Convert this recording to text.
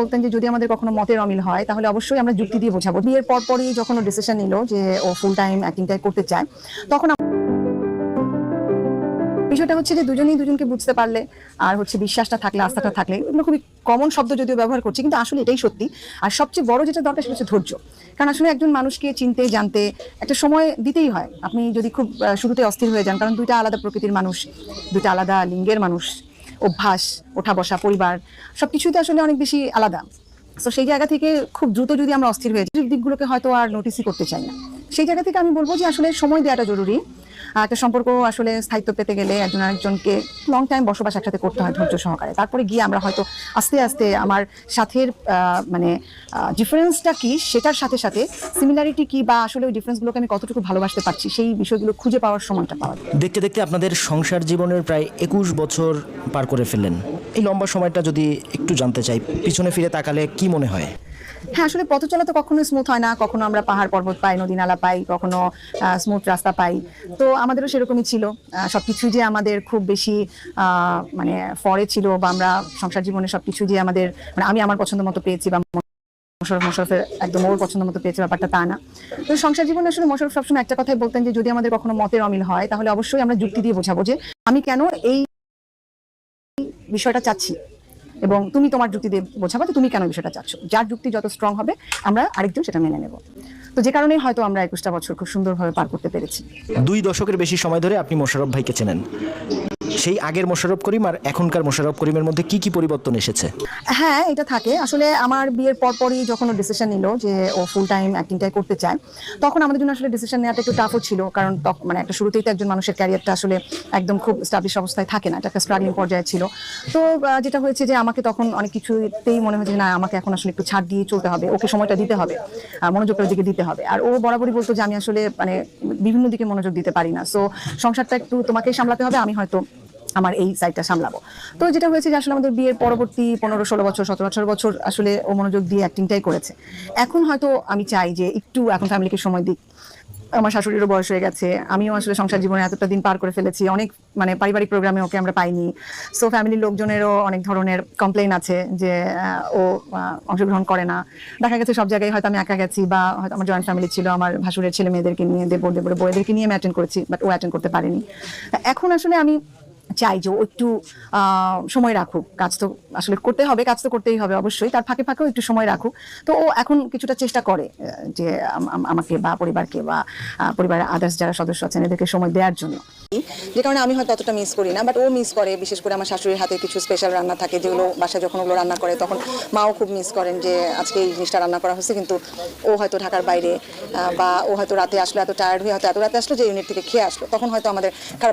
বলতেন যে যদি আমাদের কখনো মতের অমিল হয়, তাহলে অবশ্যই আমরা যুক্তি দিয়ে বোঝাবো। বিয়ের পরপরই যখন ও ডিসিশন নিল যে ও ফুল টাইম অ্যাক্টিংটাই করতে চায়, তখন বিষয়টা হচ্ছে যে দুজনেই দুজনকে বুঝতে পারলে আর হচ্ছে বিশ্বাসটা থাকলে, আস্থাটা থাকলে এগুলো খুবই কমন শব্দ যদিও ব্যবহার করছি, কিন্তু আসলে এটাই সত্যি। আর সবচেয়ে বড় যেটা দরকার সেটা হচ্ছে ধৈর্য। কারণ আসলে একজন মানুষকে চিনতে, জানতে একটা সময় দিতেই হয়। আপনি যদি খুব শুরুতে অস্থির হয়ে যান, কারণ দুইটা আলাদা প্রকৃতির মানুষ, দুইটা আলাদা লিঙ্গের মানুষ অভ্যাস ওঠা বসা পরিবার, সবকিছুতে আসলে অনেক বেশি আলাদা। তো সেই জায়গা থেকে খুব দ্রুত যদি আমরা অস্থির হয়ে দিকগুলোকে হয়তো আর নোটিসই করতে চাই না। সেই জায়গা থেকে আমি বলব যে আসলে সময় দেওয়াটা জরুরি। একটা সম্পর্ক আসলে স্থায়িত্ব পেতে গেলে একজন আরেকজনকে লং টাইম বসবাস একসাথে করতে হয় ধৈর্য সহকারে। তারপরে গিয়ে আমরা হয়তো আস্তে আস্তে আমার সাথের মানে ডিফারেন্সটা কি সেটার সাথে সাথে সিমিলারিটি কি বা আসলে ওই ডিফারেন্সগুলোকে আমি কতটুকু ভালোবাসতে পারছি সেই বিষয়গুলো খুঁজে পাওয়ার সময়টা পাওয়া দেখতে দেখতে আপনাদের সংসার জীবনের প্রায় একুশ বছর পার করে ফেললেন। এই লম্বা সময়টা যদি একটু জানতে চাই পিছনে ফিরে তাকালে কি মনে হয়? হ্যাঁ আসলে পথ চলা তো কখনো স্মুথ হয় না কখনো আমরা পাহাড় পর্বত পাই নদী নালা পাই কখনো স্মুথ রাস্তা পাই। তো আমাদেরও সেরকমই ছিল আহ, সবকিছু যে আমাদের খুব বেশি মানে ফরে ছিল বা আমরা সংসার জীবনে সব সবকিছু যে আমাদের মানে আমি আমার পছন্দ মতো পেয়েছি বা মোশারফ মোশারফের একদম ওর পছন্দ মতো পেয়েছে ব্যাপারটা তা না। তো সংসার জীবনে আসলে মোশারফ সবসময় একটা কথাই বলতেন যে যদি আমাদের কখনো মতের অমিল হয় তাহলে অবশ্যই আমরা যুক্তি দিয়ে বোঝাবো যে আমি কেন এই বিষয়টা চাচ্ছি। এবং তুমি তোমার যুক্তি দিয়ে বোঝাবো যে তুমি কেন বিষয়টা চাচ্ছ। যার যুক্তি যত স্ট্রং হবে, আমরা আরেকজন সেটা মেনে নেব। তো যে কারণেই হয়তো আমরা একুশটা বছর খুব সুন্দরভাবে পার করতে পেরেছি। দুই দশকের বেশি সময় ধরে আপনি মোশারফ ভাইকে চেনেন। সেই আগের মোশাররফ করিম আর এখনকার মোশাররফ করিমের মধ্যে কি কি পরিবর্তন এসেছে? হ্যাঁ এটা থাকে। আসলে আমার বিয়ের পরপরই যখন ও ডিসিশন নিল যে ও ফুল টাইম অ্যাক্টিংটাই করতে চায়, তখন আমাদের জন্য আসলে ডিসিশন নেওয়াটা একটু টাফও ছিল। কারণ মানে একটা শুরুতেই তো একজন মানুষের ক্যারিয়ারটা আসলে একদম খুব স্টাবলিশ অবস্থায় থাকে না, এটা একটা স্ট্রাগলিং পর্যায়ে ছিল। তো যেটা হয়েছে যে আমাকে তখন অনেক কিছুতেই মনে হয়েছে না, আমাকে এখন আসলে একটু ছাড় দিয়ে চলতে হবে, ওকে সময়টা দিতে হবে মনোযোগটা দিকে দিতে হবে। আর ও বরাবরই বলতো যে আমি আসলে মানে বিভিন্ন দিকে মনোযোগ দিতে পারি না। সো সংসারটা একটু তোমাকেই সামলাতে হবে, আমি হয়তো আমার এই সাইডটা সামলাবো। তো যেটা হয়েছে যে আসলে আমাদের বিয়ের পরবর্তী পনেরো, ষোলো বছর, সতেরো আঠারো বছর আসলে ও মনোযোগ দিয়ে অ্যাক্টিংটাই করেছে। এখন হয়তো আমি চাই যে একটু এখন ফ্যামিলিকে সময় দিক। আমার শাশুড়িরও বয়স হয়ে গেছে, আমিও আসলে সংসার জীবনে এতটা দিন পার করে ফেলেছি, অনেক মানে পারিবারিক প্রোগ্রামে ওকে আমরা পাইনি। সো ফ্যামিলির লোকজনেরও অনেক ধরনের কমপ্লেন আছে যে ও অংশগ্রহণ করে না। দেখা গেছে সব জায়গায় হয়তো আমি একা গেছি বা হয়তো আমার জয়েন্ট ফ্যামিলি ছিল, আমার ভাসুরের ছেলে মেয়েদেরকে নিয়ে, দেবর দেবর বউদেরকে নিয়ে আমি অ্যাটেন্ড করেছি বাট ও অ্যাটেন্ড করতে পারেনি। এখন আসলে আমি চাই যে ও একটু সময় রাখুক। কাজ তো আসলে করতে হবে, কাজ তো করতেই হবে অবশ্যই। তার ফাঁকে ফাঁকেও একটু সময় রাখুক। তো ও এখন কিছুটা চেষ্টা করে যে আম- আম- আমাকে বা পরিবারকে বা পরিবারের আদার্স যারা সদস্য আছেন এদেরকে সময় দেওয়ার জন্য। যে কারণে আমি হয়তো অতটা মিস করি না বাট ও মিস করে। বিশেষ করে আমার শাশুড়ির হাতে কিছু স্পেশাল রান্না থাকে, যেগুলো বাসায় যখন ওগুলো রান্না করে, তখন মাও খুব মিস করেন যে আজকে এই জিনিসটা রান্না করা হয়েছে কিন্তু ও হয়তো ঢাকার বাইরে বা ও হয়তো রাতে আসলো, এত টায়ার্ড হয়ে হয়তো এত রাতে আসলো যে ইউনিট থেকে খেয়ে আসলো। তখন হয়তো আমাদের খারাপ